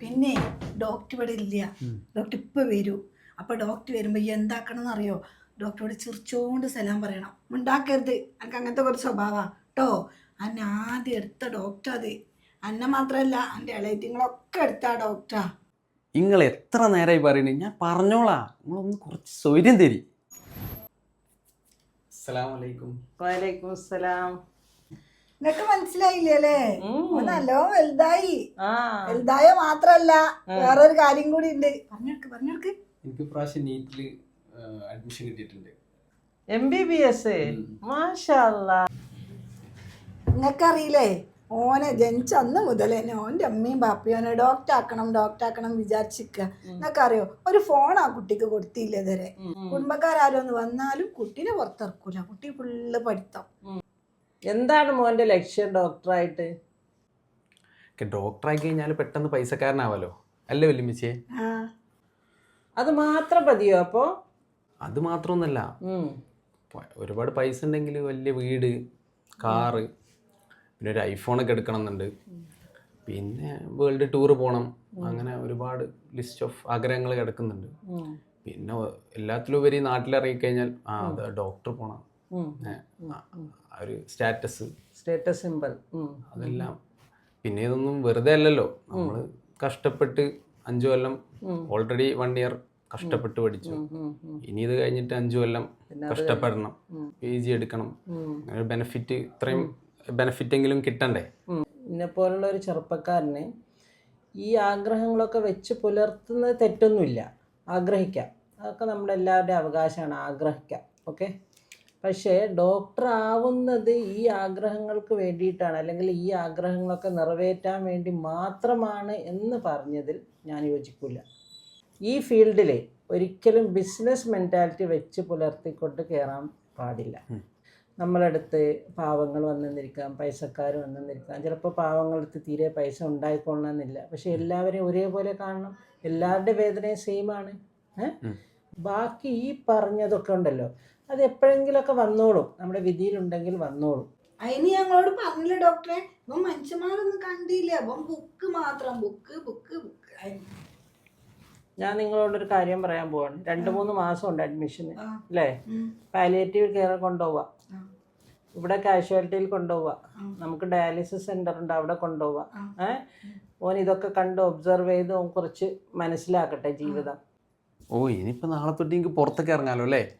പിന്നെ ഡോക്ടർ ഇവിടെ ഇല്ല. ഡോക്ടർ ഇപ്പൊ വരൂ. അപ്പൊ ഡോക്ടർ വരുമ്പോ ഈ എന്താക്കണം എന്നറിയോ ഡോക്ടറോട് ചിരിച്ചോണ്ട് സലാം പറയണം. ഉണ്ടാക്കരുത് എനിക്ക് അങ്ങനത്തെ കുറച്ച് സ്വഭാവ. കേട്ടോ അന്നെ ആദ്യം എടുത്ത ഡോക്ടർ അത്. അന്നെ മാത്രമല്ല എന്റെ ഇളയറ്റിങ്ങളൊക്കെ എടുത്ത ഡോക്ടറാ നിങ്ങൾ എത്ര നേരമായി പറയണേ? ഞാൻ പറഞ്ഞോളാ. നിങ്ങളൊന്ന് കുറച്ച് സൗകര്യം തരി. അസ്സലാമലൈക്കും വലൈക്കും സലാം നിനക്ക് മനസ്സിലായില്ലേ അല്ലേ നല്ലോ വലുതായി. ആ. വലുതായ മാത്രല്ല വേറൊരു കാര്യം കൂടി ഉണ്ട്. പറഞ്ഞെടുക്ക് പറഞ്ഞെടുക്ക്. എനിക്ക് പ്രാവശ്യം നീറ്റിൽ അഡ്മിഷൻ കിട്ടിയിട്ടുണ്ട്. എം ബി ബി എസ് നിനക്കറിയില്ലേ നിങ്ങൾക്കറിയില്ലേ ഓനെ ജനിച്ച അന്ന് മുതൽ തന്നെ ഓന്റെ അമ്മയും പാപ്പയും ഓനെ ഡോക്ടർ ആക്കണം ഡോക്ടർ ആക്കണം വിചാരിച്ചിരിക്കുക അറിയോ ഒരു ഫോൺ ആ കുട്ടിക്ക് കൊടുത്തില്ല ഇതുവരെ? കുടുംബക്കാരും ഒന്ന് വന്നാലും കുട്ടീനെ പുറത്തിറക്കൂല. കുട്ടി ഫുള്ള് പഠിത്തം. എന്താണ് മോന്റെ ലക്ഷ്യം ഡോക്ടറായിട്ട്? ഡോക്ടറായി കഴിഞ്ഞാൽ പെട്ടെന്ന് പൈസക്കാരനാവല്ലോ അല്ലേ വല്യമ്മച്ചേ ആ. അത് മാത്രം മതിയോ അപ്പോ? അത് മാത്രമൊന്നല്ല. ഒരുപാട് പൈസ ഉണ്ടെങ്കിൽ വലിയ വീട് കാറ് പിന്നെ ഒരു ഐഫോണൊക്കെ എടുക്കണം എന്നുണ്ട്. പിന്നെ വേൾഡ് ടൂർ പോകണം അങ്ങനെ ഒരുപാട് ലിസ്റ്റ് ഓഫ് ആഗ്രഹങ്ങൾ കിടക്കുന്നുണ്ട്. പിന്നെ എല്ലാത്തിലും ഉപരി നാട്ടിലിറങ്ങി കഴിഞ്ഞാൽ ആ അത് ഡോക്ടർ ആ ഒരു സ്റ്റാറ്റസ്. Status simple. അതെല്ലാം. പിന്നെ ഇതൊന്നും വെറുതെ അല്ലല്ലോ. നമ്മൾ കഷ്ടപ്പെട്ട് അഞ്ചു കൊല്ലം ഓൾറെഡി വൺ ഇയർ കഷ്ടപ്പെട്ട് പഠിച്ചു. ഇനി ഇത് കഴിഞ്ഞിട്ട് അഞ്ചു കൊല്ലം കഷ്ടപ്പെടണം. പി ജി എടുക്കണം. ബെനഫിറ്റ് ബെനിഫിറ്റ് ഇത്രയും ബെനിഫിറ്റ് എങ്കിലും കിട്ടണ്ടേ? എന്നെ പോലുള്ള ഒരു ചെറുപ്പക്കാരന് ഈ ആഗ്രഹങ്ങളൊക്കെ വെച്ച് പുലർത്തുന്നത് തെറ്റൊന്നുമില്ല. ആഗ്രഹിക്കാം. അതൊക്കെ നമ്മുടെ എല്ലാവരുടെയും അവകാശമാണ്. ആഗ്രഹിക്കാം. ഓക്കെ പക്ഷേ ഡോക്ടർ ആവുന്നത് ഈ ആഗ്രഹങ്ങൾക്ക് വേണ്ടിയിട്ടാണ്. അല്ലെങ്കിൽ ഈ ആഗ്രഹങ്ങളൊക്കെ നിറവേറ്റാൻ വേണ്ടി മാത്രമാണ് എന്ന് പറഞ്ഞതിൽ ഞാൻ യോജിക്കില്ല ഈ ഫീൽഡിൽ ഒരിക്കലും ബിസിനസ് മെന്റാലിറ്റി വെച്ച് പുലർത്തിക്കൊണ്ട് കയറാൻ പാടില്ല. നമ്മളടുത്ത് പാവങ്ങൾ വന്നെന്നിരിക്കാം പൈസക്കാർ വന്നെന്നിരിക്കാം ചിലപ്പോൾ പാവങ്ങളടുത്ത് തീരെ പൈസ ഉണ്ടായിക്കൊള്ളണമെന്നില്ല. പക്ഷെ എല്ലാവരെയും ഒരേപോലെ കാണണം. എല്ലാവരുടെ വേദനയും സെയിമാണ് ആണ്. ബാക്കി ഈ പറഞ്ഞതൊക്കെ ഉണ്ടല്ലോ. അത് എപ്പോഴെങ്കിലുമൊക്കെ വന്നോളും. നമ്മുടെ വിധിയിലുണ്ടെങ്കിൽ വന്നോളും. അതിന് ഞങ്ങളോട് പറഞ്ഞില്ല ഡോക്ടറെ. മനുഷ്യന്മാരൊന്നും കണ്ടില്ല. അപ്പം ബുക്ക് മാത്രം. ബുക്ക് ബുക്ക് ബുക്ക് ഞാൻ നിങ്ങളോടൊരു കാര്യം പറയാൻ പോവാണ്. രണ്ട് മൂന്ന് മാസം ഉണ്ട് അഡ്മിഷന്. അല്ലേ. പാലിയേറ്റീവ് കെയർ കൊണ്ടുപോവാ. ഇവിടെ കാഷ്വാലിറ്റിയിൽ കൊണ്ടുപോവാ. നമുക്ക് ഡയാലിസിസ് സെന്റർ ഉണ്ട്. അവിടെ കൊണ്ടുപോവാ. ഏ? ഓൻ ഇതൊക്കെ കണ്ട് ഒബ്സർവ് ചെയ്ത് ഓൻ കുറച്ച് മനസ്സിലാക്കട്ടെ ജീവിതം. ഓ ഇനിയിപ്പോൾ നാളെ തൊട്ട് എനിക്ക് പുറത്തൊക്കെ ഇറങ്ങാലോ അല്ലേ?